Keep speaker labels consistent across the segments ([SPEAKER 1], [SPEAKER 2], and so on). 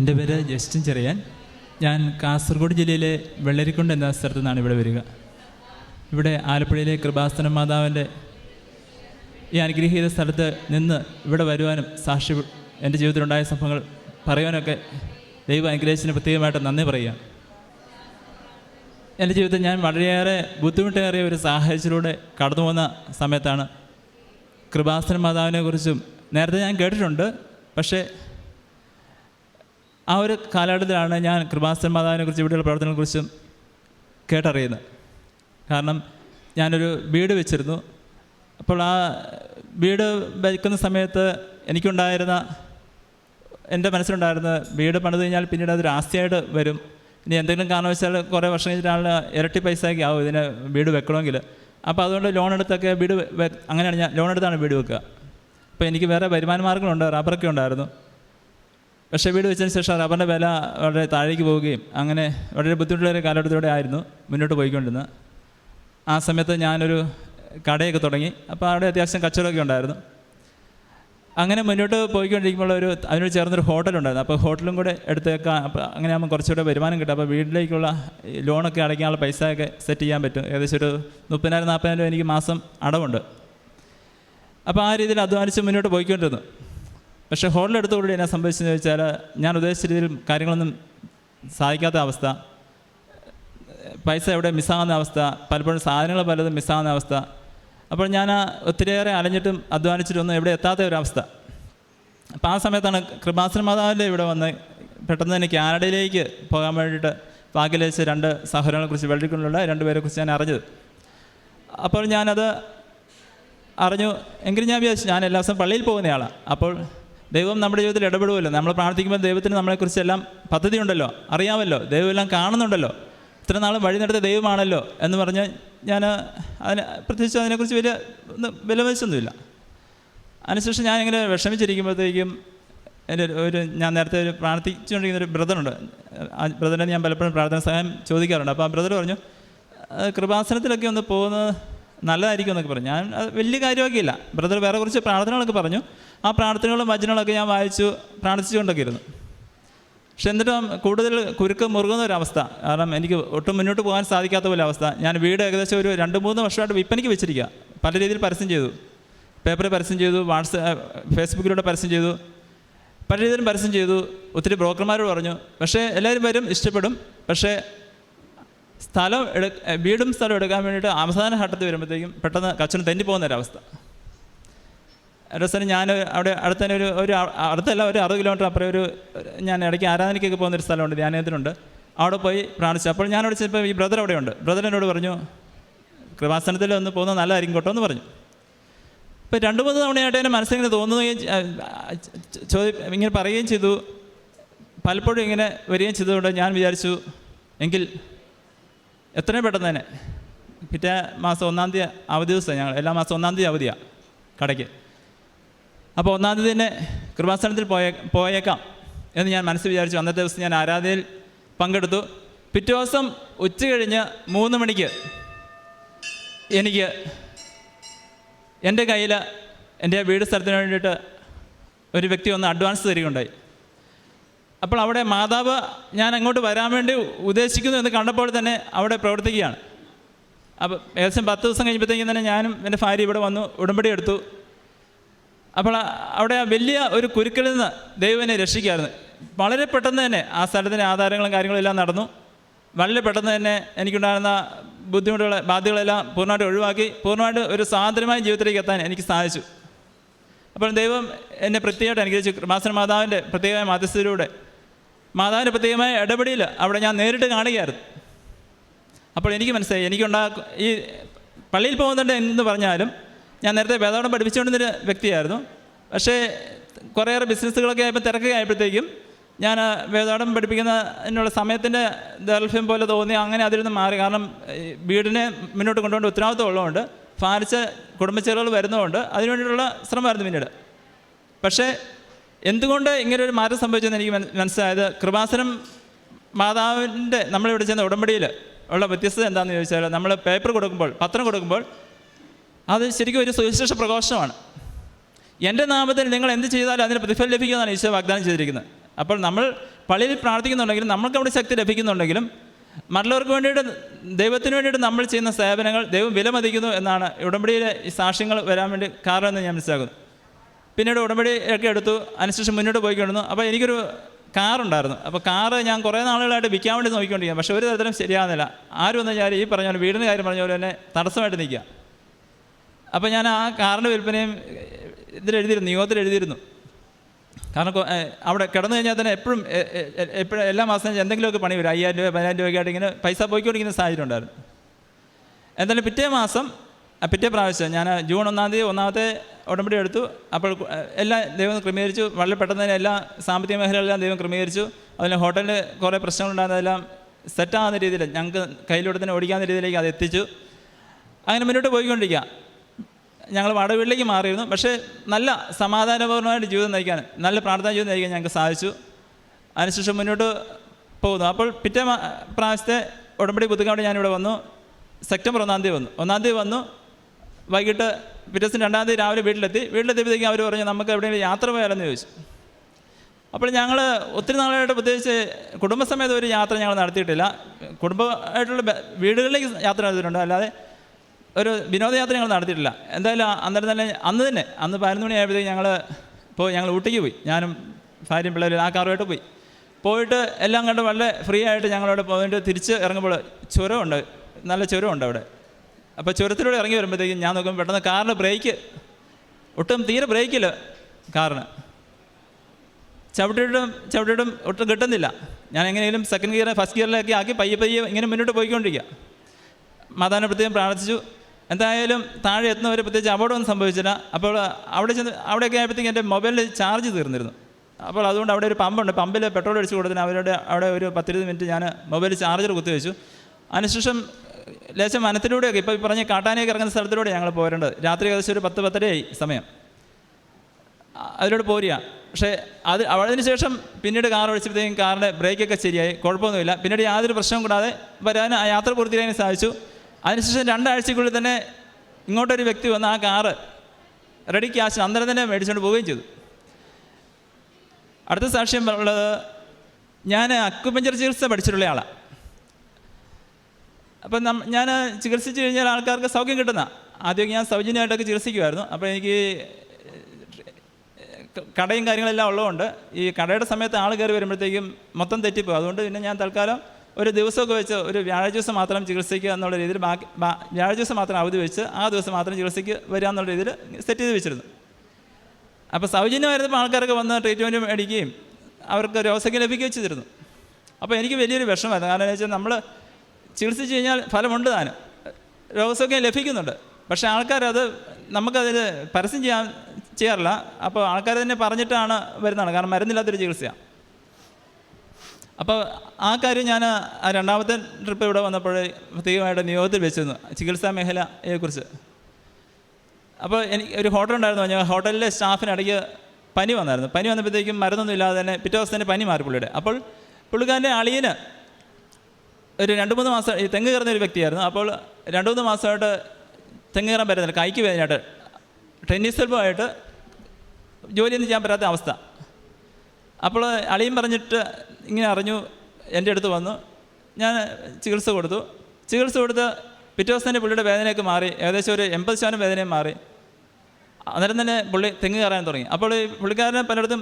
[SPEAKER 1] എന്റെ പേര് ജസ്റ്റിൻ ചെറിയാൻ. ഞാൻ കാസർഗോഡ് ജില്ലയിലെ വെള്ളരിക്കുണ്ട് എന്ന സ്ഥലത്തു നിന്നാണ് ഇവിടെ വരിക. ഇവിടെ ആലപ്പുഴയിലെ കൃപാസന മാതാവിന്റെ ഈ അനുഗ്രഹീത സ്ഥലത്ത് നിന്ന് ഇവിടെ വരുവാനും സാക്ഷി എന്റെ ജീവിതത്തിലുണ്ടായ സംഭവങ്ങൾ പറയുവാനൊക്കെ ദൈവം അനുഗ്രഹിച്ചതിന് പ്രത്യേകമായിട്ട് നന്ദി പറയുക. എന്റെ ജീവിതത്തിൽ ഞാൻ വളരെയേറെ ബുദ്ധിമുട്ടേറിയ ഒരു സാഹചര്യത്തിലൂടെ കടന്നു പോകുന്ന സമയത്താണ് കൃപാസന മാതാവിനെ കുറിച്ചും നേരത്തെ ഞാൻ കേട്ടിട്ടുണ്ട്. പക്ഷേ ആ ഒരു കാലഘട്ടത്തിലാണ് ഞാൻ കൃപാസൻ മാതാവിനെ കുറിച്ച് ഇവിടെയുള്ള പ്രവർത്തനങ്ങളെക്കുറിച്ചും കേട്ടറിയുന്നത്. കാരണം ഞാനൊരു വീട് വെച്ചിരുന്നു. അപ്പോൾ ആ വീട് വയ്ക്കുന്ന സമയത്ത് എനിക്കുണ്ടായിരുന്ന എന്റെ മനസ്സിലുണ്ടായിരുന്ന വീട് പണിത് കഴിഞ്ഞാൽ പിന്നീട് അതൊരു ആസ്തിയായിട്ട് വരും. ഇനി എന്തെങ്കിലും കാരണവശാൽ കുറേ വർഷം കഴിഞ്ഞിട്ട് കഴിഞ്ഞിട്ടാണ് ഇരട്ടി പൈസയൊക്കെ ആവും ഇതിന് വീട് വെക്കണമെങ്കിൽ. അപ്പോൾ അതുകൊണ്ട് ലോൺ എടുത്തൊക്കെ വീട് അങ്ങനെയാണ് ഞാൻ ലോൺ എടുത്താണ് വീട് വെക്കുക. അപ്പോൾ എനിക്ക് വേറെ വരുമാന മാർഗങ്ങളുണ്ട് റബ്ബറൊക്കെ ഉണ്ടായിരുന്നു. പക്ഷേ വീട് വെച്ചതിന് ശേഷം റബ്ബറിന്റെ വില വളരെ താഴേക്ക് പോവുകയും അങ്ങനെ വളരെ ബുദ്ധിമുട്ടുള്ള ഒരു കാലഘട്ടത്തിലൂടെ ആയിരുന്നു മുന്നോട്ട് പോയിക്കൊണ്ടിരുന്നത്. ആ സമയത്ത് ഞാനൊരു കടയൊക്കെ തുടങ്ങി. അപ്പോൾ അവിടെ അത്യാവശ്യം കച്ചവടമൊക്കെ ഉണ്ടായിരുന്നു. അങ്ങനെ മുന്നോട്ട് പോയിക്കൊണ്ടിരിക്കുമ്പോൾ ഒരു അതിനോട് ചേർന്നൊരു ഹോട്ടലുണ്ടായിരുന്നു. അപ്പോൾ ഹോട്ടലും കൂടെ എടുത്തേക്കാം അപ്പോൾ അങ്ങനെ ആകുമ്പോൾ കുറച്ചുകൂടെ വരുമാനം കിട്ടും. അപ്പോൾ വീട്ടിലേക്കുള്ള ലോണൊക്കെ അടയ്ക്കാനുള്ള പൈസയൊക്കെ സെറ്റ് ചെയ്യാൻ പറ്റും. ഏകദേശം ഒരു മുപ്പതിനായിരം നാൽപ്പതിനായിരം രൂപ എനിക്ക് മാസം അടവുണ്ട്. അപ്പോൾ ആ രീതിയിൽ അധ്വാനിച്ച് മുന്നോട്ട് പോയിക്കൊണ്ടിരുന്നു. പക്ഷേ ഹോട്ടലെടുത്തുകൂടി എന്നാ സംഭവിച്ചെന്ന് ചോദിച്ചാൽ ഞാൻ ഉദ്ദേശിച്ച രീതിയിൽ കാര്യങ്ങളൊന്നും സാധിക്കാത്ത അവസ്ഥ. പൈസ എവിടെ മിസ്സാകുന്ന അവസ്ഥ. പലപ്പോഴും സാധനങ്ങൾ പലതും മിസ്സാകുന്ന അവസ്ഥ. അപ്പോൾ ഞാൻ ഒത്തിരിയേറെ അലഞ്ഞിട്ടും അധ്വാനിച്ചിട്ടൊന്നും എവിടെ എത്താത്ത ഒരവസ്ഥ. അപ്പോൾ ആ സമയത്താണ് കൃപാസന മാതാവിന്റെ ഇവിടെ വന്ന് പെട്ടെന്ന് തന്നെ കാനഡയിലേക്ക് പോകാൻ വേണ്ടിയിട്ട് ഭാഗ്യലേശ രണ്ട് സഹോദരങ്ങളെക്കുറിച്ച് വെള്ളിക്കുള്ളിലുള്ള രണ്ടുപേരെക്കുറിച്ച് ഞാൻ അറിഞ്ഞത്. അപ്പോൾ ഞാനത് അറിഞ്ഞു. എങ്കിലും ഞാൻ വിചാരിച്ചു ഞാൻ എല്ലാ ദിവസവും പള്ളിയിൽ പോകുന്നയാളാണ് അപ്പോൾ ദൈവം നമ്മുടെ ജീവിതത്തിൽ ഇടപെടുമല്ലോ നമ്മൾ പ്രാർത്ഥിക്കുമ്പോൾ ദൈവത്തിന് നമ്മളെക്കുറിച്ചെല്ലാം പദ്ധതി ഉണ്ടല്ലോ അറിയാമല്ലോ. ദൈവം എല്ലാം കാണുന്നുണ്ടല്ലോ. ഇത്ര നാളും വഴി നടത്തിയ ദൈവമാണല്ലോ എന്ന് പറഞ്ഞ് ഞാൻ അതിന് പ്രത്യേകിച്ച് അതിനെക്കുറിച്ച് വലിയ വിലമതിച്ചൊന്നുമില്ല. അതിനുശേഷം ഞാൻ ഇങ്ങനെ വിഷമിച്ചിരിക്കുമ്പോഴത്തേക്കും എന്റെ ഒരു ഞാൻ നേരത്തെ ഒരു പ്രാർത്ഥിച്ചുകൊണ്ടിരിക്കുന്ന ഒരു ബ്രദറുണ്ട്. ആ ബ്രദറിനെ ഞാൻ പലപ്പോഴും പ്രാർത്ഥന സഹായം ചോദിക്കാറുണ്ട്. അപ്പോൾ ആ ബ്രദർ പറഞ്ഞു കൃപാസനത്തിലൊക്കെ ഒന്ന് പോകുന്നത് നല്ലതായിരിക്കും എന്നൊക്കെ പറഞ്ഞു. ഞാൻ വലിയ കാര്യമൊക്കെയില്ല. ബ്രദർ വേറെ കുറച്ച് പ്രാർത്ഥനകളൊക്കെ പറഞ്ഞു. ആ പ്രാർത്ഥനകളും വചനങ്ങളൊക്കെ ഞാൻ വായിച്ചു പ്രാർത്ഥിച്ചുകൊണ്ടൊക്കെ ഇരുന്നു പക്ഷെ എന്നിട്ടും കൂടുതൽ കുരുക്ക് മുറുകുന്ന ഒരു അവസ്ഥ. കാരണം എനിക്ക് ഒട്ടും മുന്നോട്ട് പോകാൻ സാധിക്കാത്ത പോലെ അവസ്ഥ. ഞാൻ വീട് ഏകദേശം ഒരു രണ്ട് മൂന്ന് വർഷമായിട്ട് വിപ്പനിക്ക് വെച്ചിരിക്കുക പല രീതിയിൽ പരസ്യം ചെയ്തു. പേപ്പറിൽ പരസ്യം ചെയ്തു വാട്സാപ്പ് ഫേസ്ബുക്കിലൂടെ പരസ്യം ചെയ്തു. പല രീതിയിലും പരസ്യം ചെയ്തു. ഒത്തിരി ബ്രോക്കർമാരോട് പറഞ്ഞു. പക്ഷേ എല്ലാവരും വരും ഇഷ്ടപ്പെടും. പക്ഷേ സ്ഥലം എടു വീടും സ്ഥലം എടുക്കാൻ വേണ്ടിയിട്ട് അവസാന ഘട്ടത്തിൽ വരുമ്പോഴത്തേക്കും പെട്ടെന്ന് കച്ചന് തെന്നി പോകുന്ന ഒരവസ്ഥ. അവസാനം ഞാൻ അവിടെ അടുത്ത തന്നെ ഒരു ഒരു അടുത്തല്ല ഒരു അറുപത് കിലോമീറ്റർ അപ്പുറം ഒരു ഞാൻ ഇടയ്ക്ക് ആരാധനയ്ക്കൊക്കെ പോകുന്ന ഒരു സ്ഥലമുണ്ട് ധ്യാനത്തിനുണ്ട് അവിടെ പോയി പ്രാർത്ഥിച്ചു. അപ്പോൾ ഞാൻ അവിടെ ചിലപ്പോൾ ഈ ബ്രദർ അവിടെയുണ്ട്. ബ്രദർ എന്നോട് പറഞ്ഞു കൃപാസനത്തിൽ ഒന്ന് പോകുന്നത് നല്ലതായിരിക്കും കേട്ടോ എന്ന് പറഞ്ഞു. ഇപ്പോൾ രണ്ട് മൂന്ന് തവണയായിട്ട് എന്റെ മനസ്സിങ്ങനെ തോന്നുകയും ചോദി ഇങ്ങനെ പറയുകയും ചെയ്തു. പലപ്പോഴും ഇങ്ങനെ വരികയും ചെയ്തതുകൊണ്ട് ഞാൻ വിചാരിച്ചു എങ്കിൽ എത്രയും പെട്ടെന്ന് തന്നെ. പിറ്റേ മാസം ഒന്നാം തീയതി അവധി ദിവസം ഞങ്ങൾ. എല്ലാ മാസം ഒന്നാം തീയതി അവധിയാണ് കടയ്ക്ക്. അപ്പോൾ ഒന്നാം തീയതി തന്നെ കൃപാസനത്തിൽ പോയേ പോയേക്കാം എന്ന് ഞാൻ മനസ്സിൽ വിചാരിച്ചു. അന്നത്തെ ദിവസം ഞാൻ ആരാധനയിൽ പങ്കെടുത്തു. പിറ്റേ ദിവസം ഉച്ച കഴിഞ്ഞ് മൂന്ന് മണിക്ക് എനിക്ക് എന്റെ കയ്യിൽ എന്റെ വീട് സ്ഥലത്തിന് വേണ്ടിയിട്ട് ഒരു വ്യക്തി ഒന്ന് അഡ്വാൻസ് തരികയുണ്ടായി. അപ്പോൾ അവിടെ മാതാവ് ഞാൻ അങ്ങോട്ട് വരാൻ വേണ്ടി ഉദ്ദേശിക്കുന്നു എന്ന് കണ്ടപ്പോൾ തന്നെ അവിടെ പ്രവർത്തിക്കുകയാണ്. അപ്പോൾ ഏകദേശം പത്ത് ദിവസം കഴിയുമ്പോഴത്തേക്കും തന്നെ ഞാനും എന്റെ ഭാര്യ ഇവിടെ വന്നു ഉടമ്പടി എടുത്തു. അപ്പോൾ അവിടെ വലിയ ഒരു കുരുക്കിൽ നിന്ന് ദൈവനെ എന്നെ രക്ഷിക്കായിരുന്നു വളരെ പെട്ടെന്ന് തന്നെ ആ സ്ഥലത്തിന്റെ ആധാരങ്ങളും കാര്യങ്ങളും എല്ലാം നടന്നു. വളരെ പെട്ടെന്ന് തന്നെ എനിക്കുണ്ടായിരുന്ന ബുദ്ധിമുട്ടുകളെ ബാധ്യതകളെല്ലാം പൂർണമായിട്ട് ഒഴിവാക്കി പൂർണമായിട്ട് ഒരു സ്വാതന്ത്ര്യമായ ജീവിതത്തിലേക്ക് എത്താൻ എനിക്ക് സാധിച്ചു. അപ്പോൾ ദൈവം എന്നെ പ്രത്യേകമായിട്ട് അനുഗ്രഹിച്ചു. കൃപാസന മാതാവിന്റെ പ്രത്യേകമായ മധ്യസ്ഥയിലൂടെ മാതാവിന്റെ ഇടപെടിയിൽ അവിടെ ഞാൻ നേരിട്ട് കാണുകയായിരുന്നു. അപ്പോൾ എനിക്ക് മനസ്സിലായി എനിക്കുണ്ടാ ഈ പള്ളിയിൽ പോകുന്നുണ്ട് എന്ന് പറഞ്ഞാലും ഞാൻ നേരത്തെ വേദപാഠം പഠിപ്പിച്ചുകൊണ്ടിരുന്നൊരു വ്യക്തിയായിരുന്നു. പക്ഷേ കുറേയേറെ ബിസിനസ്സുകളൊക്കെ ആയപ്പോൾ തിരക്കൊക്കെ ആയപ്പോഴത്തേക്കും ഞാൻ വേദപാഠം പഠിപ്പിക്കുന്നതിനുള്ള സമയത്തിന്റെ ദൈർഘ്യം പോലെ തോന്നി അങ്ങനെ അതിൽ നിന്ന് മാറി. കാരണം വീടിനെ മുന്നോട്ട് കൊണ്ടുപോകേണ്ട ഉത്തരവാദിത്വം ഉള്ളതുകൊണ്ട് ഭാരിച്ച കുടുംബച്ചെലവുകൾ വരുന്നതുകൊണ്ട് അതിനുവേണ്ടിയിട്ടുള്ള ശ്രമമായിരുന്നു പിന്നീട്. പക്ഷേ എന്തുകൊണ്ട് ഇങ്ങനെ ഒരു മാറ്റം സംഭവിച്ചെന്ന് എനിക്ക് മന- മനസ്സിലായത്? കൃപാസനം മാതാവിന്റെ നമ്മളിവിടെ ചെന്ന ഉടമ്പടിയിൽ ഉള്ള വ്യത്യസ്തത എന്താണെന്ന് ചോദിച്ചാൽ നമ്മൾ പേപ്പർ കൊടുക്കുമ്പോൾ പത്രം കൊടുക്കുമ്പോൾ അത് ശരിക്കും ഒരു സുവിശേഷ പ്രഘോഷമാണ്. എന്റെ നാമത്തിൽ നിങ്ങൾ എന്ത് ചെയ്താലും അതിന് പ്രതിഫലം ലഭിക്കുമെന്നാണ് ഈശോ വാഗ്ദാനം ചെയ്തിരിക്കുന്നത്. അപ്പോൾ നമ്മൾ പള്ളിയിൽ പ്രാർത്ഥിക്കുന്നുണ്ടെങ്കിലും നമ്മൾക്ക് അവിടെ ശക്തി ലഭിക്കുന്നുണ്ടെങ്കിലും മറ്റുള്ളവർക്ക് വേണ്ടിയിട്ട് ദൈവത്തിന് വേണ്ടിയിട്ട് നമ്മൾ ചെയ്യുന്ന സേവനങ്ങൾ ദൈവം വിലമതിക്കുന്നു എന്നാണ് ഉടമ്പടിയിലെ ഈ സാക്ഷ്യങ്ങൾ വരാൻ വേണ്ടി കാരണമെന്ന് ഞാൻ മനസ്സിലാക്കുന്നു. പിന്നീട് ഉടമ്പടി ഒക്കെ എടുത്തു. അതിനുശേഷം മുന്നോട്ട് പോയിക്കൊണ്ടിരുന്നു. അപ്പോൾ എനിക്കൊരു കാറുണ്ടായിരുന്നു. അപ്പോൾ കാറ് ഞാൻ കുറേ നാളുകളായിട്ട് വിൽക്കാൻ വേണ്ടി നോക്കിക്കൊണ്ടിരിക്കുക പക്ഷേ ഒരു തരത്തിലും ശരിയാകുന്നില്ല ആരും എന്ന് ഈ പറഞ്ഞ പോലെ വീടിന്റെ കാര്യം പറഞ്ഞ പോലെ തന്നെ തടസ്സമായിട്ട് നിൽക്കുക. അപ്പോൾ ഞാൻ ആ കാറിന്റെ വിൽപ്പനയും ഇതിലെഴുതിയിരുന്നു നിയോഗത്തിൽ എഴുതിയിരുന്നു. കാരണം അവിടെ കിടന്നു കഴിഞ്ഞാൽ തന്നെ എപ്പോഴും എപ്പോഴും എല്ലാ മാസവും എന്തെങ്കിലുമൊക്കെ പണി വരും. അയ്യായിരം രൂപ പതിനായിരം രൂപയൊക്കെ ഇങ്ങനെ പൈസ പോയിക്കൊണ്ടിരിക്കുന്ന സാഹചര്യം ഉണ്ടായിരുന്നു. എന്തായാലും പിറ്റേ മാസം പിറ്റേ പ്രാവശ്യം ഞാൻ ജൂൺ ഒന്നാം തീയതി ഒന്നാമത്തെ ഉടമ്പടി എടുത്തു. അപ്പോൾ എല്ലാ ദൈവം ക്രമീകരിച്ചു. വളരെ പെട്ടെന്ന് തന്നെ എല്ലാ സാമ്പത്തിക മേഖലകളെല്ലാം ദൈവം ക്രമീകരിച്ചു. അതിന് ഹോട്ടലിൽ കുറേ പ്രശ്നങ്ങളുണ്ടായിരുന്നതെല്ലാം സെറ്റാകുന്ന രീതിയിൽ ഞങ്ങൾക്ക് കയ്യിലൂടെ തന്നെ ഓടിക്കാവുന്ന രീതിയിലേക്ക് അത് എത്തിച്ചു. അങ്ങനെ മുന്നോട്ട് പോയിക്കൊണ്ടിരിക്കുക. ഞങ്ങൾ വടവീട്ടിലേക്ക് മാറിയിരുന്നു. പക്ഷേ നല്ല സമാധാനപൂർണമായിട്ട് ജീവിതം നയിക്കാൻ നല്ല പ്രാർത്ഥന ജീവിതം നയിക്കാൻ ഞങ്ങൾക്ക് സാധിച്ചു. അതിനുശേഷം മുന്നോട്ട് പോകുന്നു. അപ്പോൾ പിറ്റേ പ്രാവശ്യത്തെ ഉടമ്പടി പുതുക്കാണ്ട് ഞാനിവിടെ വന്നു. സെപ്റ്റംബർ ഒന്നാം തീയതി വന്നു. ഒന്നാം തീയതി വന്നു. വൈകിട്ട് പിറ്റേ ദിവസം രണ്ടാം തീയതി രാവിലെ വീട്ടിലെത്തി. വീട്ടിലെത്തിയപ്പോഴത്തേക്കും അവർ പറഞ്ഞു നമുക്ക് എവിടെയെങ്കിലും യാത്ര പോയാലെന്ന് ചോദിച്ചു. അപ്പോൾ ഞങ്ങൾ ഒത്തിരി നാളായിട്ട് പ്രത്യേകിച്ച് കുടുംബസമേതം ഒരു യാത്ര ഞങ്ങൾ നടത്തിയിട്ടില്ല. കുടുംബമായിട്ടുള്ള വീടുകളിലേക്ക് യാത്ര നടത്തിയിട്ടുണ്ട്. അല്ലാതെ ഒരു വിനോദയാത്ര ഞങ്ങൾ നടത്തിയിട്ടില്ല. എന്തായാലും അന്നേരം തന്നെ അന്ന് തന്നെ അന്ന് പതിനൊന്ന് മണിയായപ്പോഴത്തേക്ക് ഞങ്ങൾ ഇപ്പോൾ ഞങ്ങൾ ഊട്ടിക്ക് പോയി. ഞാനും ഭാര്യയും പിള്ളേരും ആ കാറുമായിട്ട് പോയി. പോയിട്ട് എല്ലാം കണ്ട് വളരെ ഫ്രീ ആയിട്ട് ഞങ്ങളവിടെ പോയിട്ട് തിരിച്ച് ഇറങ്ങുമ്പോൾ ചുരമുണ്ട്. നല്ല ചുരമുണ്ട് അവിടെ. അപ്പോൾ ചുരത്തിലൂടെ ഇറങ്ങി വരുമ്പോഴത്തേക്കും ഞാൻ നോക്കുമ്പോൾ പെട്ടെന്ന് കാറിന് ബ്രേക്ക്. ഒട്ടും തീരെ ബ്രേക്കില്ല കാറിന്. ചവിട്ടിയിട്ടും ചവിട്ടിയിട്ടും ഒട്ടും കിട്ടുന്നില്ല. ഞാൻ എങ്ങനെയും സെക്കൻഡ് ഗിയർ ഫസ്റ്റ് ഗിയറിലേക്ക് ആക്കി പയ്യെ പയ്യെ ഇങ്ങനെ മുന്നോട്ട് പോയിക്കൊണ്ടിരിക്കുക മാതാവിനെ പ്രത്യേകം പ്രാർത്ഥിച്ചു. എന്തായാലും താഴെ എത്തുന്നവർ പ്രത്യേകിച്ച് അപകടമൊന്നും സംഭവിച്ചില്ല. അപ്പോൾ അവിടെ ചെന്ന് അവിടെയൊക്കെ ആയപ്പോഴത്തേക്കും എന്റെ മൊബൈലിൽ ചാർജ് തീർന്നിരുന്നു. അപ്പോൾ അതുകൊണ്ട് അവിടെ ഒരു പമ്പുണ്ട്. പമ്പിൽ പെട്രോൾ അടിച്ച് കൊടുത്തിന് അവരുടെ അവിടെ ഒരു പത്തിരുപത് മിനിറ്റ് ഞാൻ മൊബൈൽ ചാർജർ കുത്തിവെച്ചു. അതിനുശേഷം ലേശം വനത്തിലൂടെയൊക്കെ ഇപ്പോൾ പറഞ്ഞ് കാട്ടാനയൊക്കെ ഇറങ്ങുന്ന സ്ഥലത്തിലൂടെ ഞങ്ങൾ പോരേണ്ടത് രാത്രി ഏകദേശം ഒരു പത്ത് പത്തരയായി സമയം. അതിലൂടെ പോരുക. പക്ഷേ അത് അതിന് ശേഷം പിന്നീട് കാർ ഓടിച്ചപ്പോഴത്തേക്കും കാറിന്റെ ബ്രേക്കൊക്കെ ശരിയായി. കുഴപ്പമൊന്നുമില്ല. പിന്നീട് യാതൊരു പ്രശ്നവും കൂടാതെ വരാൻ ആ യാത്ര പൂർത്തിയാക്കാൻ സാധിച്ചു. അതിനുശേഷം രണ്ടാഴ്ചക്കുള്ളിൽ തന്നെ ഇങ്ങോട്ടൊരു വ്യക്തി വന്ന് ആ കാറ് റെഡി ക്യാഷ് അന്നേരം തന്നെ മേടിച്ചുകൊണ്ട് പോവുകയും ചെയ്തു. അടുത്ത സാക്ഷ്യം ഉള്ളത് ഞാൻ അക്കുപഞ്ചർ ചികിത്സ പഠിച്ചിട്ടുള്ള ആളാണ് അപ്പം ഞാൻ ചികിത്സിച്ച് കഴിഞ്ഞാൽ ആൾക്കാർക്ക് സൗഖ്യം കിട്ടുന്ന ആദ്യമൊക്കെ ഞാൻ സൗജന്യമായിട്ടൊക്കെ ചികിത്സിക്കുമായിരുന്നു. അപ്പോൾ എനിക്ക് കടയും കാര്യങ്ങളെല്ലാം ഉള്ളതുകൊണ്ട് ഈ കടയുടെ സമയത്ത് ആൾ കയറി വരുമ്പോഴത്തേക്കും മൊത്തം തെറ്റിപ്പോകും അതുകൊണ്ട് പിന്നെ ഞാൻ തൽക്കാലം ഒരു ദിവസമൊക്കെ വെച്ച് ഒരു വ്യാഴാഴ്ച ദിവസം മാത്രം ചികിത്സിക്കുക എന്നുള്ള രീതിയിൽ ബാക്കി വ്യാഴാഴ്ച ദിവസം മാത്രം അവധി വെച്ച് ആ ദിവസം മാത്രം ചികിത്സയ്ക്ക് വരിക എന്നുള്ള രീതിയിൽ സെറ്റ് ചെയ്ത് വെച്ചിരുന്നു. അപ്പോൾ സൗജന്യമായിരുന്നപ്പോൾ ആൾക്കാരൊക്കെ വന്ന് ട്രീറ്റ്മെന്റ് മേടിക്കുകയും അവർക്ക് രോഗസഖ്യം ലഭിക്കുകയും ചെയ്തിരുന്നു. അപ്പോൾ എനിക്ക് വലിയൊരു വിഷമമായിരുന്നു. കാരണം എന്ന് വെച്ചാൽ നമ്മൾ ചികിത്സിച്ച് കഴിഞ്ഞാൽ ഫലമുണ്ട് താനും. രോഗസൗഖ്യം ലഭിക്കുന്നുണ്ട്. പക്ഷേ ആൾക്കാരത് നമുക്കതിൽ പരസ്യം ചെയ്യാൻ ചെയ്യാറില്ല. അപ്പോൾ ആൾക്കാർ തന്നെ പറഞ്ഞിട്ടാണ് വരുന്നതാണ്. കാരണം മരുന്നില്ലാത്തൊരു ചികിത്സയാണ്. അപ്പോൾ ആ കാര്യം ഞാൻ രണ്ടാമത്തെ ട്രിപ്പ് ഇവിടെ വന്നപ്പോൾ പ്രത്യേകമായിട്ട് നിയോഗത്തിൽ വെച്ചിരുന്നു. ചികിത്സാ മേഖലയെക്കുറിച്ച്. അപ്പോൾ എനിക്ക് ഒരു ഹോട്ടൽ ഉണ്ടായിരുന്നു. ഞാൻ ഹോട്ടലിലെ സ്റ്റാഫിനിടയ്ക്ക് പനി വന്നായിരുന്നു. പനി വന്നപ്പോഴത്തേക്കും മരുന്നൊന്നും ഇല്ലാതെ തന്നെ പിറ്റേ ദിവസം തന്നെ പനി മാറി പുള്ളിയുടെ. അപ്പോൾ പുള്ളിക്കാരന്റെ അളിയന് ഒരു രണ്ട് മൂന്ന് മാസം ഈ തെങ്ങ് കയറുന്ന ഒരു വ്യക്തിയായിരുന്നു. അപ്പോൾ രണ്ട് മൂന്ന് മാസമായിട്ട് തെങ്ങ് കയറാൻ പറ്റുന്നില്ല. കൈക്ക് വേദനയായിട്ട്. ടെന്നീസ് ജോലി ജോലിയൊന്നും ചെയ്യാൻ പറ്റാത്ത അവസ്ഥ. അപ്പോൾ അളിയും പറഞ്ഞിട്ട് ഇങ്ങനെ അറിഞ്ഞു എന്റെ അടുത്ത് വന്നു. ഞാൻ ചികിത്സ കൊടുത്തു. ചികിത്സ കൊടുത്ത് പിറ്റേ ദിവസം തന്നെ പുള്ളിയുടെ വേദനയൊക്കെ മാറി. ഏകദേശം ഒരു എൺപത് ശതമാനം വേദനയും മാറി. അന്നേരം തന്നെ പുള്ളി തെങ്ങ് കയറാൻ തുടങ്ങി. അപ്പോൾ പുള്ളിക്കാരനെ പലയിടത്തും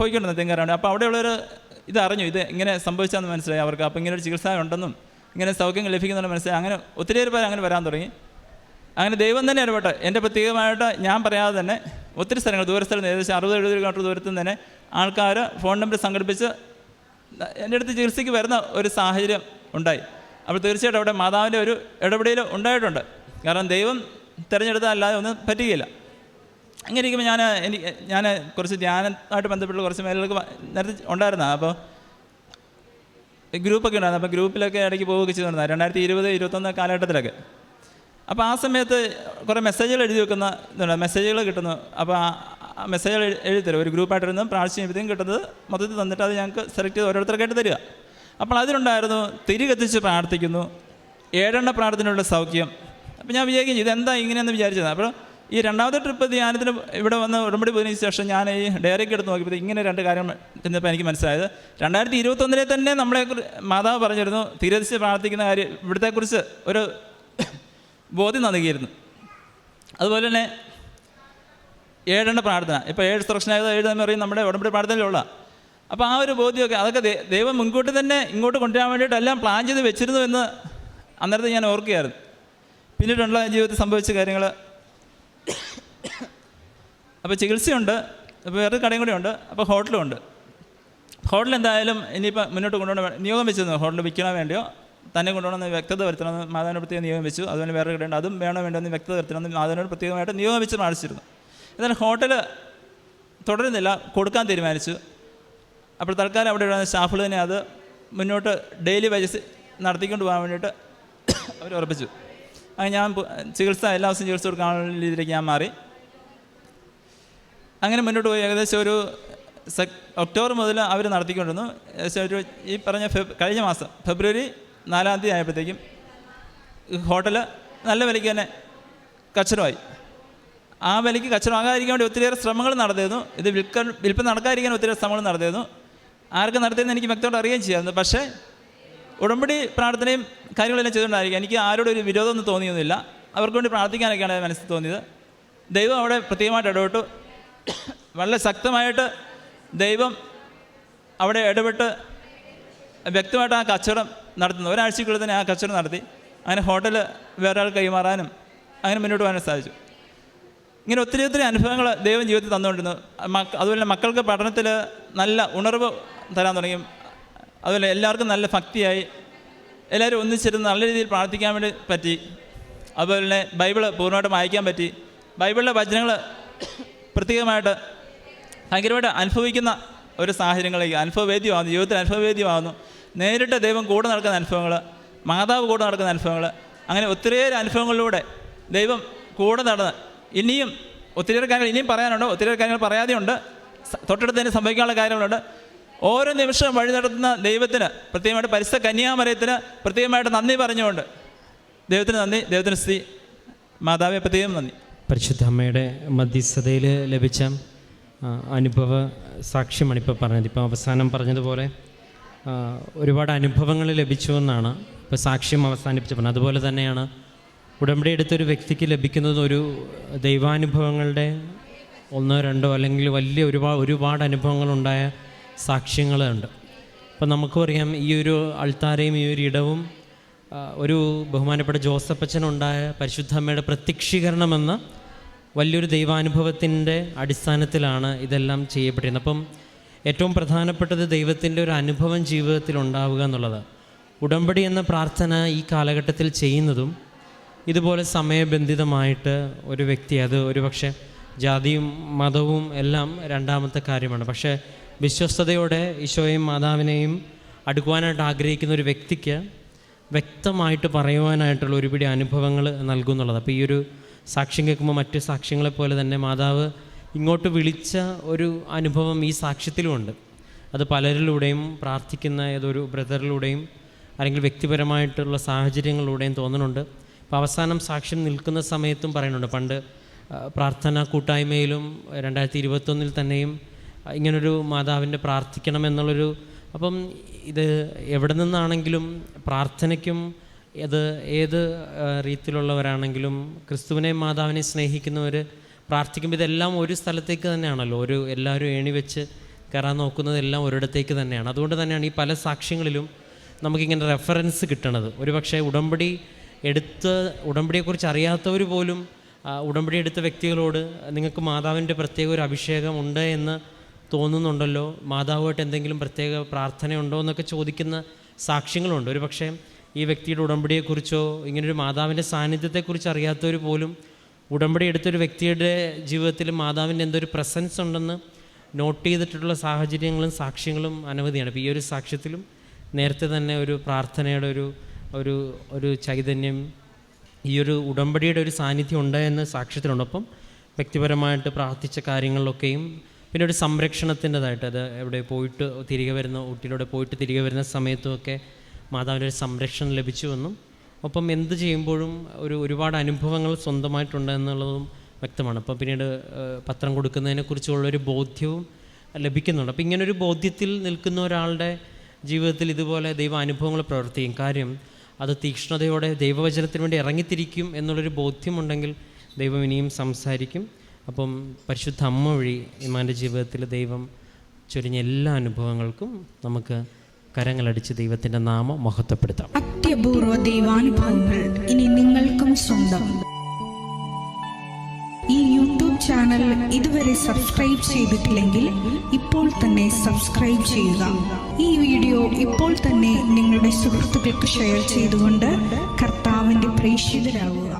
[SPEAKER 1] പോയിക്കൊണ്ടിരുന്നു തെങ്ങ് കയറാൻ അപ്പോൾ അവിടെയുള്ളൊരു ഇത് അറിഞ്ഞു ഇത് ഇങ്ങനെ സംഭവിച്ചാന്ന് മനസ്സിലായി. അവർക്ക് അപ്പോൾ ഇങ്ങനെ ഒരു ചികിത്സ ഉണ്ടെന്നും ഇങ്ങനെ സൗഖ്യം ലഭിക്കുന്നുണ്ട് മനസ്സിലായി. അങ്ങനെ ഒത്തിരിയേറെ പേര് അങ്ങനെ വരാൻ തുടങ്ങി. അങ്ങനെ ദൈവം തന്നെ ഇടപെട്ട്. എന്റെ പ്രത്യേകമായിട്ട് ഞാൻ പറയാതെ തന്നെ ഒത്തിരി സ്ഥലങ്ങൾ ദൂരസ്ഥലത്ത് ഏകദേശം അറുപത് എഴുപത് കിലോമീറ്റർ ദൂരത്തു നിന്ന് തന്നെ ആൾക്കാർ ഫോൺ നമ്പർ സംഘടിപ്പിച്ച് എന്റെ അടുത്ത് ചികിത്സയ്ക്ക് വരുന്ന ഒരു സാഹചര്യം ഉണ്ടായി. അപ്പോൾ തീർച്ചയായിട്ടും അവിടെ മാതാവിന്റെ ഒരു ഇടപെടൽ ഉണ്ടായിട്ടുണ്ട്. കാരണം ദൈവം തിരഞ്ഞെടുത്താൽ അല്ലാതെ ഒന്നും പറ്റുകയില്ല. അങ്ങനെ ഇരിക്കുമ്പോൾ ഞാൻ എനിക്ക് ഞാൻ കുറച്ച് ധ്യാനമായിട്ട് ബന്ധപ്പെട്ട് കുറച്ച് മേലുകൾക്ക് നേരത്തെ ഉണ്ടായിരുന്ന? അപ്പോൾ ഗ്രൂപ്പൊക്കെ ഉണ്ടായിരുന്നു. അപ്പോൾ ഗ്രൂപ്പിലൊക്കെ ഇടയ്ക്ക് പോവുകയൊക്കെ ചെയ്തിരുന്നത് രണ്ടായിരത്തി ഇരുപത് ഇരുപത്തൊന്ന് കാലഘട്ടത്തിലൊക്കെ. അപ്പോൾ ആ സമയത്ത് കുറേ മെസ്സേജുകൾ എഴുതി വെക്കുന്ന ഇതുണ്ട്. മെസ്സേജുകൾ കിട്ടുന്നു. അപ്പോൾ ആ മെസ്സേജുകൾ എഴുതി തരും. ഒരു ഗ്രൂപ്പായിട്ടിരുന്ന് പ്രാർത്ഥിച്ച് ചെയ്യുമ്പോഴത്തേക്കും കിട്ടുന്നത് മൊത്തത്തിൽ തന്നിട്ട് അത് ഞങ്ങൾക്ക് സെലക്ട് ചെയ്ത് ഓരോരുത്തർക്കായിട്ട് തരിക. അപ്പോൾ അതിലുണ്ടായിരുന്നു തിരി കത്തിച്ച് പ്രാർത്ഥിക്കുന്നു ഏഴെണ്ണ പ്രാർത്ഥനയുള്ള സൗഖ്യം. അപ്പോൾ ഞാൻ വിചാരിക്കും ഇതെന്താ ഇങ്ങനെയെന്ന് വിചാരിച്ചത്? അപ്പോൾ ഈ രണ്ടാമത്തെ ട്രിപ്പ് ധ്യാനത്തിന് ഇവിടെ വന്ന് ഉടമ്പടി പോയതിനു ശേഷം ഞാൻ ഈ ഡയറിക്ക് എടുത്ത് നോക്കിയപ്പോൾ ഇങ്ങനെ രണ്ട് കാര്യം ചെന്നപ്പോൾ എനിക്ക് മനസ്സിലായത്. രണ്ടായിരത്തി ഇരുപത്തൊന്നിലെ തന്നെ നമ്മളെ മാതാവ് പറഞ്ഞിരുന്നു തീരദിശ പ്രാർത്ഥിക്കുന്ന കാര്യം ഇവിടത്തെക്കുറിച്ച് ഒരു ബോധ്യം നൽകിയിരുന്നു. അതുപോലെ തന്നെ ഏഴെണ്ണ പ്രാർത്ഥന. ഇപ്പോൾ ഏഴ് സുരക്ഷനായത് ഏഴ് എന്ന് പറയും നമ്മുടെ ഉടമ്പടി പ്രാർത്ഥനയിലുള്ള. അപ്പോൾ ആ ഒരു ബോധ്യമൊക്കെ അതൊക്കെ ദൈവം മുൻകൂട്ടി തന്നെ ഇങ്ങോട്ട് കൊണ്ടുവരാൻ വേണ്ടിയിട്ട് എല്ലാം പ്ലാൻ ചെയ്ത് വെച്ചിരുന്നു എന്ന് അന്നേരത്തെ ഞാൻ ഓർക്കുകയായിരുന്നു. പിന്നീടുള്ള ജീവിതത്തിൽ സംഭവിച്ച കാര്യങ്ങൾ അപ്പോൾ ചികിത്സയുണ്ട് അപ്പോൾ വേറെ കടയും കൂടെ ഉണ്ട് അപ്പോൾ ഹോട്ടലും ഉണ്ട്. ഹോട്ടൽ എന്തായാലും ഇനിയിപ്പോൾ മുന്നോട്ട് കൊണ്ടുപോകണം നിയോഗം വെച്ചിരുന്നു. ഹോട്ടൽ വിൽക്കണം വേണ്ടിയോ? തന്നെ കൊണ്ടുപോകണമെന്ന് വ്യക്തത വരുത്തണമെന്ന് മാതാവിനോട് പ്രത്യേകം നിയോഗം വെച്ചു. അതുപോലെ വേറെ കടയുണ്ട്. അതും വേണോ വേണ്ടോ എന്ന് വ്യക്തത വരുത്തണമെന്ന് മാതാവിനോട് പ്രത്യേകമായിട്ട് നിയോഗം വെച്ച് മാറിച്ചിരുന്നു എന്നാലും ഹോട്ടൽ തുടരുന്നില്ല. കൊടുക്കാൻ തീരുമാനിച്ചു. അപ്പോൾ തൽക്കാലം അവിടെ ഉള്ള സ്റ്റാഫുകൾ തന്നെ അത് മുന്നോട്ട് ഡെയിലി വേജസ് നടത്തിക്കൊണ്ട് പോകാൻ വേണ്ടിയിട്ട് അവർ ഉറപ്പിച്ചു. അങ്ങനെ ഞാൻ ചികിത്സ എല്ലാ ദിവസവും ചികിത്സ കൊടുക്കാനുള്ള രീതിയിലേക്ക് ഞാൻ മാറി. അങ്ങനെ മുന്നോട്ട് പോയി. ഏകദേശം ഒരു ഒക്ടോബർ മുതൽ അവർ നടത്തിക്കൊണ്ടിരുന്നു. ഏകദേശം ഒരു ഈ പറഞ്ഞ കഴിഞ്ഞ മാസം ഫെബ്രുവരി നാലാം തീയതി ആയപ്പോഴത്തേക്കും ഹോട്ടൽ നല്ല വിലയ്ക്ക് തന്നെ കച്ചവടമായി. ആ വിലയ്ക്ക് കച്ചടമാകാതിരിക്കാൻ വേണ്ടി ഒത്തിരിയേറെ ശ്രമങ്ങൾ നടത്തിയിരുന്നു ഇത് വിൽക്കാൻ വിൽപ്പന നടക്കാതിരിക്കാൻ ഒത്തിരിയേറെ ശ്രമങ്ങൾ നടത്തിയിരുന്നു ആർക്ക് നടത്തിയെന്ന് എനിക്ക് വ്യക്തമായിട്ട് അറിയുകയും ചെയ്യാമായിരുന്നു. പക്ഷേ ഉടമ്പടി പ്രാർത്ഥനയും കാര്യങ്ങളെല്ലാം ചെയ്തുകൊണ്ടായിരിക്കും എനിക്ക് ആരോടും ഒരു വിരോധമൊന്നും തോന്നിയൊന്നുമില്ല. അവർക്ക് വേണ്ടി പ്രാർത്ഥിക്കാനൊക്കെയാണ് മനസ്സിൽ തോന്നിയത്. ദൈവം അവിടെ പ്രത്യേകമായിട്ട് ഇടപെട്ടു. വളരെ ശക്തമായിട്ട് ദൈവം അവിടെ ഇടപെട്ട് വ്യക്തമായിട്ട് ആ കച്ചവടം നടത്തുന്നു. ഒരാഴ്ചക്കുള്ളിൽ തന്നെ ആ കച്ചവടം നടത്തി. അങ്ങനെ ഹോട്ടൽ വേറെ ആൾ കൈമാറാനും അങ്ങനെ മുന്നോട്ട് പോകാനും സാധിച്ചു. ഇങ്ങനെ ഒത്തിരി ഒത്തിരി അനുഭവങ്ങൾ ദൈവം ജീവിതത്തിൽ തന്നുകൊണ്ടിരുന്നു. മക്ക അതുപോലെ മക്കൾക്ക് പഠനത്തിൽ നല്ല ഉണർവ് തരാൻ തുടങ്ങി. അതുപോലെ എല്ലാവർക്കും നല്ല ഭക്തിയായി. എല്ലാവരും ഒന്നിച്ചിരുന്ന് നല്ല രീതിയിൽ പ്രാർത്ഥിക്കാൻ വേണ്ടി പറ്റി. അതുപോലെ തന്നെ ബൈബിൾ പൂർണമായിട്ടും വായിക്കാൻ പറ്റി. ബൈബിളിലെ വചനങ്ങൾ പ്രത്യേകമായിട്ട് ഭയങ്കരമായിട്ട് അനുഭവിക്കുന്ന ഒരു സാഹചര്യങ്ങളിലേക്ക് അനുഭവവേദ്യമാകുന്നു ജീവിതത്തിൽ അനുഭവവേദ്യമാകുന്നു. നേരിട്ട് ദൈവം കൂടെ നടക്കുന്ന അനുഭവങ്ങൾ മാതാവ് കൂടെ നടക്കുന്ന അനുഭവങ്ങൾ അങ്ങനെ ഒത്തിരിയേറെ അനുഭവങ്ങളിലൂടെ ദൈവം കൂടെ നടന്ന് ഇനിയും ഒത്തിരിയേറെ കാര്യങ്ങൾ ഇനിയും പറയാനുണ്ട് ഒത്തിരിയേറെ കാര്യങ്ങൾ പറയാതെയുണ്ട്. തൊട്ടടുത്ത് തന്നെ സംഭവിക്കാനുള്ള കാര്യങ്ങളുണ്ട്. ഓരോ നിമിഷവും വഴി നടത്തുന്ന ദൈവത്തിന് പ്രത്യേകമായിട്ട് പരിസ്ഥ കന്യാമരയത്തിന് പ്രത്യേകമായിട്ട് നന്ദി പറഞ്ഞുകൊണ്ട് ദൈവത്തിന് നന്ദി ദൈവത്തിന് സ്ത്രീ മാതാവിനെ പ്രത്യേകം നന്ദി.
[SPEAKER 2] പരിശുദ്ധ അമ്മയുടെ മധ്യസ്ഥതയിൽ ലഭിച്ച അനുഭവ സാക്ഷ്യമാണ് ഇപ്പോൾ പറഞ്ഞത്. ഇപ്പോൾ അവസാനം പറഞ്ഞതുപോലെ ഒരുപാട് അനുഭവങ്ങൾ ലഭിച്ചു എന്നാണ് ഇപ്പോൾ സാക്ഷ്യം അവസാനിപ്പിച്ച് പറഞ്ഞത്. അതുപോലെ തന്നെയാണ് ഉടമ്പടി എടുത്തൊരു വ്യക്തിക്ക് ലഭിക്കുന്നത് ഒരു ദൈവാനുഭവങ്ങളുടെ ഒന്നോ രണ്ടോ അല്ലെങ്കിൽ വലിയ ഒരുപാട് ഒരുപാട് അനുഭവങ്ങളുണ്ടായ സാക്ഷ്യങ്ങളുണ്ട്. അപ്പം നമുക്കും അറിയാം ഈ ഒരു അൾത്താരയും ഈ ഒരു ഇടവും ഒരു ബഹുമാനപ്പെട്ട ജോസഫ് പരിശുദ്ധ പരിശുദ്ധമ്മയുടെ പ്രത്യക്ഷീകരണമെന്ന വലിയൊരു ദൈവാനുഭവത്തിന്റെ അടിസ്ഥാനത്തിലാണ് ഇതെല്ലാം ചെയ്യപ്പെട്ടിരുന്നത്. അപ്പം ഏറ്റവും പ്രധാനപ്പെട്ടത് ദൈവത്തിന്റെ ഒരു അനുഭവം ജീവിതത്തിൽ ഉണ്ടാവുക എന്നുള്ളത്. ഉടമ്പടി എന്ന പ്രാർത്ഥന ഈ കാലഘട്ടത്തിൽ ചെയ്യുന്നതും ഇതുപോലെ സമയബന്ധിതമായിട്ട് ഒരു വ്യക്തി അത് ഒരുപക്ഷെ ജാതിയും മതവും എല്ലാം രണ്ടാമത്തെ കാര്യമാണ്. പക്ഷേ വിശ്വസ്തയോടെ ഈശോയും മാതാവിനെയും അടുക്കുവാനായിട്ട് ആഗ്രഹിക്കുന്ന ഒരു വ്യക്തിക്ക് വ്യക്തമായിട്ട് പറയുവാനായിട്ടുള്ള ഒരുപിടി അനുഭവങ്ങൾ നൽകുന്നുള്ളത്. അപ്പോൾ ഈ ഒരു സാക്ഷ്യം കേൾക്കുമ്പോൾ മറ്റ് സാക്ഷ്യങ്ങളെ പോലെ തന്നെ മാതാവ് ഇങ്ങോട്ട് വിളിച്ച ഒരു അനുഭവം ഈ സാക്ഷ്യത്തിലുമുണ്ട് അത് പലരിലൂടെയും പ്രാർത്ഥിക്കുന്ന ഏതൊരു ബ്രദറിലൂടെയും അല്ലെങ്കിൽ വ്യക്തിപരമായിട്ടുള്ള സാഹചര്യങ്ങളിലൂടെയും തോന്നുന്നുണ്ട്. അപ്പോൾ അവസാനം സാക്ഷ്യം നിൽക്കുന്ന സമയത്തും പറയുന്നുണ്ട്. പണ്ട് പ്രാർത്ഥന കൂട്ടായ്മയിലും രണ്ടായിരത്തി ഇരുപത്തൊന്നിൽ തന്നെയും ഇങ്ങനൊരു മാതാവിന്റെ പ്രാർത്ഥിക്കണം എന്നുള്ളൊരു അപ്പം ഇത് എവിടെ നിന്നാണെങ്കിലും പ്രാർത്ഥനയ്ക്കും അത് ഏത് രീതിയിലുള്ളവരാണെങ്കിലും ക്രിസ്തുവിനെ മാതാവിനെയും സ്നേഹിക്കുന്നവർ പ്രാർത്ഥിക്കുമ്പോൾ ഇതെല്ലാം ഒരു സ്ഥലത്തേക്ക് തന്നെയാണല്ലോ. ഒരു എല്ലാവരും ഏണി വെച്ച് കയറാൻ നോക്കുന്നതെല്ലാം ഒരിടത്തേക്ക് തന്നെയാണ്. അതുകൊണ്ട് തന്നെയാണ് ഈ പല സാക്ഷ്യങ്ങളിലും നമുക്കിങ്ങനെ റെഫറൻസ് കിട്ടണത്. ഒരുപക്ഷെ ഉടമ്പടി എടുത്ത് ഉടമ്പടിയെക്കുറിച്ച് അറിയാത്തവർ പോലും ഉടമ്പടി എടുത്ത വ്യക്തികളോട് നിങ്ങൾക്ക് മാതാവിന്റെ പ്രത്യേക ഒരു അഭിഷേകം ഉണ്ട് എന്ന് തോന്നുന്നുണ്ടല്ലോ? മാതാവുമായിട്ട് എന്തെങ്കിലും പ്രത്യേക പ്രാർത്ഥനയുണ്ടോ എന്നൊക്കെ ചോദിക്കുന്ന സാക്ഷ്യങ്ങളുണ്ട്. ഒരു പക്ഷേ ഈ വ്യക്തിയുടെ ഉടമ്പടിയെക്കുറിച്ചോ ഇങ്ങനൊരു മാതാവിന്റെ സാന്നിധ്യത്തെക്കുറിച്ച് അറിയാത്തവർ പോലും ഉടമ്പടി എടുത്തൊരു വ്യക്തിയുടെ ജീവിതത്തിൽ മാതാവിന്റെ എന്തൊരു പ്രസൻസ് ഉണ്ടെന്ന് നോട്ട് ചെയ്തിട്ടുള്ള സാഹചര്യങ്ങളും സാക്ഷ്യങ്ങളും അനവധിയാണ്. അപ്പോൾ ഈ ഒരു സാക്ഷ്യത്തിലും നേരത്തെ തന്നെ ഒരു പ്രാർത്ഥനയുടെ ഒരു ഒരു ഒരു ചൈതന്യം ഈ ഒരു ഉടമ്പടിയുടെ ഒരു സാന്നിധ്യം ഉണ്ട് എന്ന് സാക്ഷ്യത്തിലുണ്ട്. അപ്പം വ്യക്തിപരമായിട്ട് പ്രാർത്ഥിച്ച കാര്യങ്ങളിലൊക്കെയും പിന്നെ ഒരു സംരക്ഷണത്തിന്റെതായിട്ട് അത് എവിടെ പോയിട്ട് തിരികെ വരുന്ന ഊട്ടിയിലൂടെ പോയിട്ട് തിരികെ വരുന്ന സമയത്തുമൊക്കെ മാതാവിന്റെ ഒരു സംരക്ഷണം ലഭിച്ചുവെന്നും ഒപ്പം എന്ത് ചെയ്യുമ്പോഴും ഒരു ഒരുപാട് അനുഭവങ്ങൾ സ്വന്തമായിട്ടുണ്ട് എന്നുള്ളതും വ്യക്തമാണ്. അപ്പോൾ പിന്നീട് പത്രം കൊടുക്കുന്നതിനെക്കുറിച്ചുള്ളൊരു ബോധ്യവും ലഭിക്കുന്നുണ്ട്. അപ്പോൾ ഇങ്ങനൊരു ബോധ്യത്തിൽ നിൽക്കുന്ന ഒരാളുടെ ജീവിതത്തിൽ ഇതുപോലെ ദൈവ അനുഭവങ്ങൾ പ്രവർത്തിക്കും. കാര്യം അത് തീക്ഷ്ണതയോടെ ദൈവവചനത്തിന് വേണ്ടി ഇറങ്ങിത്തിരിക്കും എന്നുള്ളൊരു ബോധ്യമുണ്ടെങ്കിൽ ദൈവം ഇനിയും സംസാരിക്കും. അപ്പം പരിശുദ്ധ അമ്മ വഴി ഇമാന്റെ ജീവിതത്തിൽ ദൈവം ചൊരിഞ്ഞ എല്ലാ അനുഭവങ്ങൾക്കും നമുക്ക് കരങ്ങളടിച്ച് ദൈവത്തിന്റെ നാമം മഹത്വപ്പെടുത്താം.
[SPEAKER 3] അത്യപൂർവ ദൈവാനുഭവങ്ങൾ ഇനി നിങ്ങൾക്കും സ്വന്തം. ഈ യൂട്യൂബ് ചാനൽ ഇതുവരെ സബ്സ്ക്രൈബ് ചെയ്തിട്ടില്ലെങ്കിൽ ഇപ്പോൾ തന്നെ സബ്സ്ക്രൈബ് ചെയ്യുക. ഈ വീഡിയോ ഇപ്പോൾ തന്നെ നിങ്ങളുടെ സുഹൃത്തുക്കൾക്ക് ഷെയർ ചെയ്തുകൊണ്ട് കർത്താവിന്റെ പ്രേക്ഷിതരാകുക